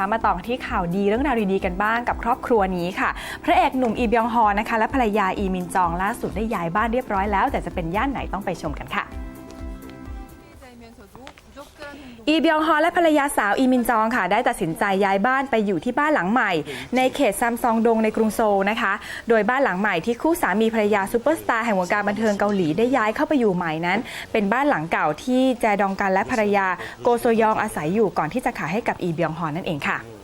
คะมาต่อกันที่ข่าวดีเรื่องราวดีๆกันบ้างกับครอบครัวนี้ค่ะ พระเอกหนุ่มอีบยองฮอนะคะ และภรรยาอีมินจองล่าสุดได้ย้ายบ้านเรียบร้อยแล้ว แต่จะเป็นย่านไหนต้องไปชมกันค่ะ อีบยองฮอและภรรยาสาวอีมินจองค่ะ ได้ตัดสินใจย้ายบ้านไปอยู่ที่บ้านหลังใหม่ ในเขตซัมซองดงในกรุงโซลนะคะ โดยบ้านหลังใหม่ที่คู่สามีภรรยาซูเปอร์สตาร์แห่งวงการบันเทิงเกาหลีได้ย้ายเข้าไปอยู่ใหม่นั้น เป็นบ้านหลังเก่าที่แจดองกันและภรรยาโกโซยองอาศัยอยู่ก่อนที่จะขายให้กับอีบยองฮอนั่นเองค่ะ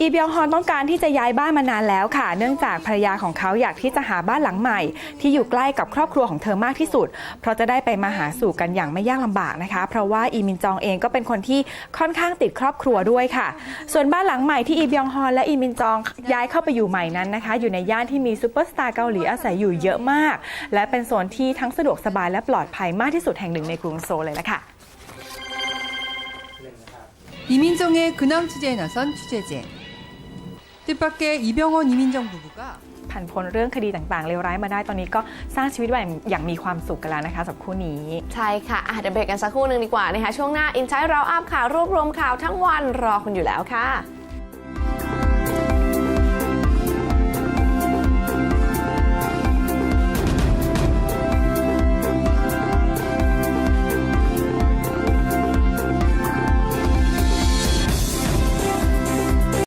อีบยองฮอนต้องการที่จะย้ายบ้านมานานแล้วค่ะ เนื่องจากภรรยาของเขาอยากที่จะหาบ้านหลังใหม่ ที่อยู่ใกล้กับครอบครัวของเธอมากที่สุด เพราะจะได้ไปมาหาสู่กันอย่างไม่ยากลำบากนะคะ เพราะว่าอีมินจองเองก็เป็นคนที่ค่อนข้างติดครอบครัวด้วยค่ะ ส่วนบ้านหลังใหม่ที่อีบยองฮอนและอีมินจองย้ายเข้าไปอยู่ใหม่นั้นนะคะ อยู่ในย่านที่มีซูเปอร์สตาร์เกาหลีอาศัยอยู่เยอะมาก และเป็นโซนที่ทั้งสะดวกสบายและปลอดภัยมากที่สุดแห่งหนึ่งในกรุงโซลเลยละค่ะ 이민정의 근황 취재에 나선 취재진. 뜻밖의 이병헌 이민정 부부가 ผ่านพ้นเรื่องคดีต่างๆเลวร้ายมาได้ตอนนี้ก็สร้างชีวิตไว้อย่างมีความสุขกันแล้วนะคะสำหรับคู่นี้ ใช่ค่ะอ่ะเดี๋ยวเบรกกันสักครู่หนึ่งดีกว่านะคะ ช่วงหน้าอินไซต์เราอัพข่าวรวบรวมข่าวทั้งวันรอคุณอยู่แล้วค่ะ